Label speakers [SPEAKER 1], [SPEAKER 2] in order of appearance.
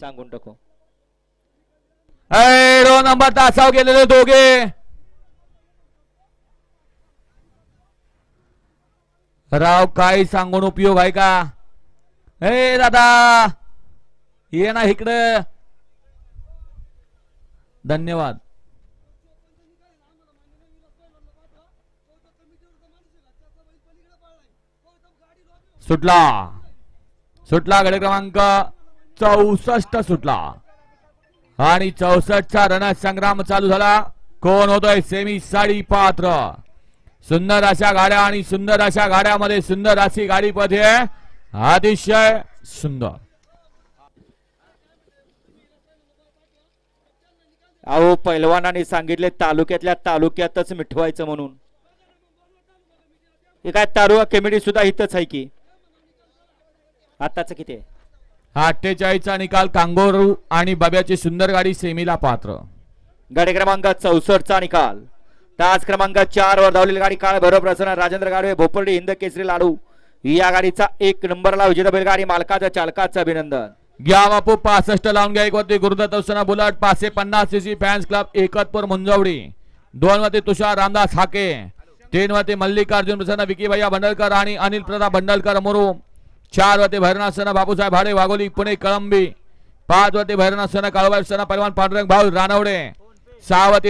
[SPEAKER 1] सांगून टाकू.
[SPEAKER 2] दोन नंबर तासाव गेलेले दोघे. राव काही सांगून उपयोग आहे का? हे दादा ये ना इकडं. धन्यवाद. सुटला. सुटला गडे क्रमांक. चौसष्ट सुटला. आणि चौसष्टचा रणसंग्राम चालू झाला. कोण होतोय? सेमी साडी पात्र. सुंदर अशा गाड्या आणि सुंदर अशा गाड्यामध्ये सुंदर अशी गाडी मध्ये अतिशय सुंदर.
[SPEAKER 1] अहो पैलवानाने सांगितले तालुक्यातल्या तालुक्यातच मिठवायचं म्हणून. हे काय तारुआ कमिटी सुद्धा इथंच आहे की. आताच किती आहे?
[SPEAKER 2] अठ्ठेचाळीसचा निकाल कांगोरू आणि बब्याची सुंदर गाडी सेमीला पात्र.
[SPEAKER 1] गाडी क्रमांक चौसष्टचा निकाल. तास क्रमांक चार वर धावलेली गाडी काळ भैरव प्रसन्न राजेंद्र गाडवे भोपर्डी हिंद केसरी लाडू. या गाडीचा एक नंबरला विजेता बैलगाडी मालकाचं चालकाचं अभिनंदन.
[SPEAKER 2] घ्या बापू पासष्ट लावून घ्या एक वरती गुरुदत्त असताना बुलट पाचशे पन्नास CC fans club Ekatpur Munjwadi. दोन वरती तुषार रामदास हाके. तीन वरती मल्लिकार्जुन प्रसन्न विकी भैया भंडलकर आणि अनिल प्रताप भंडलकर मुरुम. चार वरती भैरनाथ बापूसाहेब भाडे वाघोली पुणे कळंबी. पाच वरती भैरनाथ काळूबाई सण परवान पांडुरंग भाऊ रानवडे. सहा